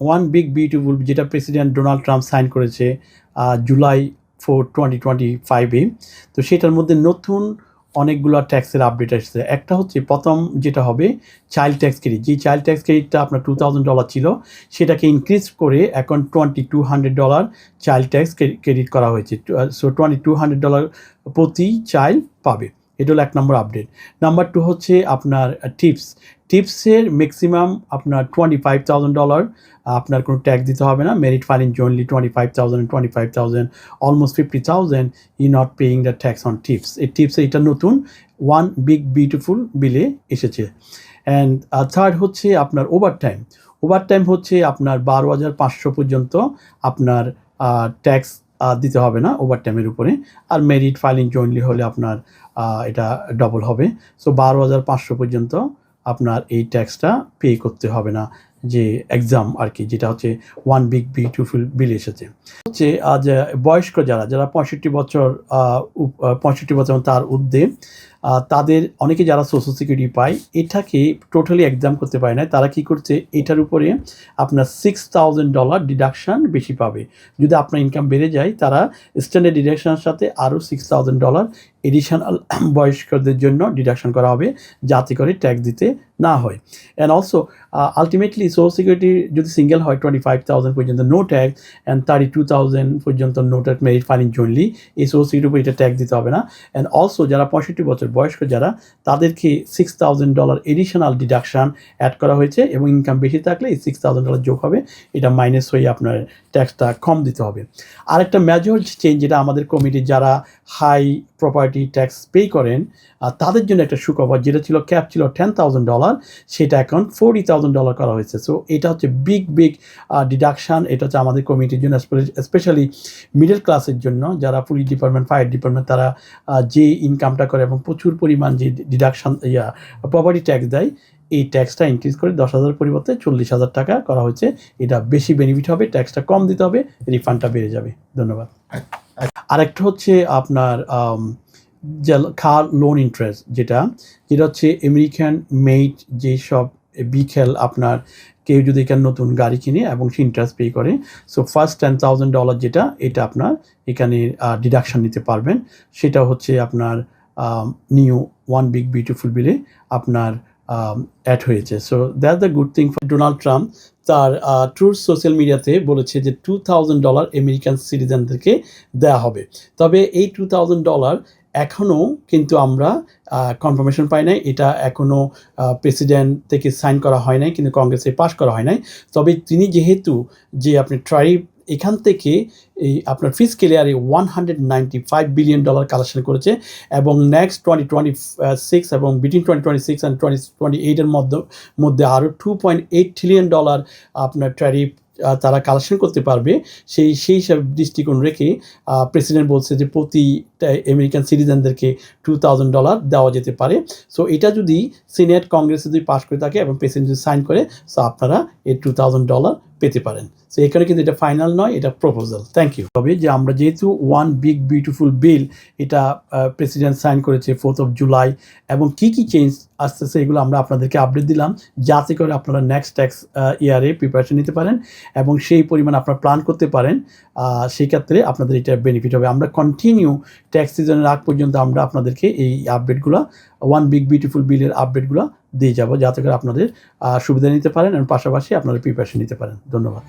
One big beautiful যেটা president Donald Trump sign করেছে July four twenty twenty ফাইভে তো সেটার মধ্যে নতুন অনেকগুলো ট্যাক্সের আপডেট আসছে। একটা হচ্ছে প্রথম যেটা হবে চাইল্ড ট্যাক্স ক্রেডিট যে চাইল্ড ট্যাক্স ক্রেডিটটা আপনার টু থাউজেন্ড ডলার ছিল, সেটাকে ইনক্রিজ করে এখন twenty two hundred dollar child tax credit করা হয়েছে। So twenty two hundred dollar প্রতি চাইল্ড পাবে। এটা হলো এক নম্বর আপডেট নাম্বার টু হচ্ছে আপনার টিপস টিপসের ম্যাক্সিমাম আপনার টোয়েন্টি ফাইভ থাউজেন্ড ডলার আপনার কোনো ট্যাক্স দিতে হবে না। Married filing jointly twenty five thousand twenty five thousand almost fifty thousand E not paying the tax on tips এই টিপস এটা নতুন ওয়ান বিগ বিউটিফুল বিলে এসেছে। অ্যান্ড থার্ড হচ্ছে আপনার ওভার টাইম ওভার টাইম হচ্ছে আপনার বারো হাজার পাঁচশো পর্যন্ত আপনার ট্যাক্স দিতে হবে না ওভার টাইমের উপরে। আর মেরিট ফাইলিং জয়েন্টলি হলে আপনার এটা ডবল হবে। সো বারো হাজার পাঁচশো পর্যন্ত আপনার এই ট্যাক্সটা পে করতে হবে না। যে এক্সাম আর কি যেটা হচ্ছে ওয়ান বিগ বিউটিফুল বিল এসেছে। হচ্ছে আজ বয়স্ক যারা যারা পঁয়ষট্টি বছর পঁয়ষট্টি বছর তার ঊর্ধ্বে তাদের অনেকে যারা সোশ্যাল সিকিউরিটি পায়, এটাকে টোটালি এক্সাম করতে পারে না তারা কি করছে, এটার উপরে আপনার সিক্স থাউজেন্ড ডলার ডিডাকশান বেশি পাবে। যদি আপনার ইনকাম বেড়ে যায়, তারা স্ট্যান্ডার্ড ডিডাকশানের সাথে আরও সিক্স থাউজেন্ড ডলার এডিশনাল বয়স্কদের জন্য ডিডাকশন করা হবে, যাতে করে ট্যাক্স দিতে না হয়। And also ultimately social security যদি সিঙ্গেল হয় টোয়েন্টি ফাইভ থাউজেন্ড পর্যন্ত no tax and thirty two thousand পর্যন্ত no tax married filing jointly এই সোশ্যাল সিকিউরিটির উপর এটা ট্যাক্স দিতে হবে না। অ্যান্ড অলসো যারা পঁয়ষট্টি বছর বয়স্ক যারা, তাদেরকে six thousand dollar additional deduction add করা হয়েছে এবং ইনকাম বেশি থাকলে এই সিক্স থাউজেন্ড ডলার যোগ হবে, এটা মাইনাস হয়ে আপনার ট্যাক্সটা কম দিতে হবে। আরেকটা মেজর চেঞ্জ যেটা আমাদের কমিটির যারা হাই প্রপার্টি ট্যাক্স পে করেন আহ, তাদের জন্য একটা সুখবর যেটা ছিল ক্যাপ ছিল টেন থাউজেন্ড ডলার সেটা এখন ফোরটি থাউজেন্ড ডলার করা হয়েছে। সো এটা হচ্ছে বিগ বিগ ডিডাকশান এটা হচ্ছে আমাদের কমিটির জন্য স্পেশালি মিডল ক্লাসের জন্য যারা পুলিশ ডিপার্টমেন্ট ফায়ার ডিপার্টমেন্ট তারা যে ইনকামটা করে এবং প্রচুর পরিমাণ যে ডিডাকশান ইয়া প্রপার্টি ট্যাক্স দেয় এই ট্যাক্সটা ইনক্রিজ করে দশ হাজার পরিবর্তে চল্লিশ হাজার টাকা করা হয়েছে। এটা বেশি বেনিফিট হবে ট্যাক্সটা কম দিতে হবে রিফান্ডটা বেড়ে যাবে। ধন্যবাদ। আরেকটা হচ্ছে আপনার কার লোন ইন্টারেস্ট যেটা যেটা হচ্ছে আমেরিকান মেড যেসব বিখেল আপনার কেউ যদি এখানে নতুন গাড়ি কিনে এবং সে ইন্টারেস্ট পে করে so first ten thousand dollar যেটা, এটা আপনার এখানে ডিডাকশান নিতে পারবেন। সেটা হচ্ছে আপনার নিউ ওয়ান বিগ বিউটিফুল বিলে আপনার অ্যাড হয়েছে। So that the good thing for Donald Trump truth truth সোশ্যাল মিডিয়াতে বলেছে যে টু থাউজেন্ড ডলার আমেরিকান সিটিজেনদেরকে দেওয়া হবে। তবে এই টু থাউজেন্ড ডলার এখনও কিন্তু আমরা কনফার্মেশন পাই নাই। এটা এখনও প্রেসিডেন্ট থেকে সাইন করা হয় নাই, কিন্তু কংগ্রেসে পাশ করা হয় নাই। তবে তিনি যেহেতু যে আপনি ট্রাইব এখান থেকে এই আপনার ফিজিক্যাল ইয়ারে one hundred ninety five billion dollar collection করেছে এবং নেক্সট টোয়েন্টি টোয়েন্টি সিক্স এবং between twenty twenty six and twenty twenty এইটের মধ্যে মধ্যে আরও two point eight trillion dollar আপনার ট্যারিফ তারা কালেকশন করতে পারবে, সেই সেই হিসাবে দৃষ্টিকোণ রেখে প্রেসিডেন্ট বলছে যে প্রতি আমেরিকান সিটিজেনদেরকে টু থাউজেন্ড ডলার দেওয়া যেতে পারে। সো এটা যদি সিনেট কংগ্রেস যদি পাশ করে থাকে এবং প্রেসিডেন্ট যদি সাইন করে সো আপনারা এই টু থাউজেন্ড ডলার পেতে পারেন। সো এখানে কিন্তু এটা ফাইনাল নয়, এটা প্রপোজাল থ্যাংক ইউ তবে যে আমরা যেহেতু ওয়ান বিগ বিউটিফুল বিল এটা প্রেসিডেন্ট সাইন করেছে ফোর্থ অফ জুলাই এবং কি কি চেঞ্জ আসতেছে এগুলো আমরা আপনাদেরকে আপডেট দিলাম। যাতে করে আপনারা নেক্সট ট্যাক্স ইয়ারে প্রিপারেশন নিতে পারেন। এবং সেই পরিমাণ আপনার প্ল্যান করতে পারেন সেই ক্ষেত্রে আপনাদের এটা বেনিফিট হবে। আমরা কন্টিনিউ ট্যাক্স সিজনের আগ পর্যন্ত আমরা আপনাদেরকে এই আপডেটগুলো ওয়ান বিগ বিউটিফুল বিলের আপডেটগুলো দিয়ে যাব, যাতে করে আপনাদের সুবিধা নিতে পারেন এবং পাশাপাশি আপনারা প্রিপারেশন নিতে পারেন। ধন্যবাদ.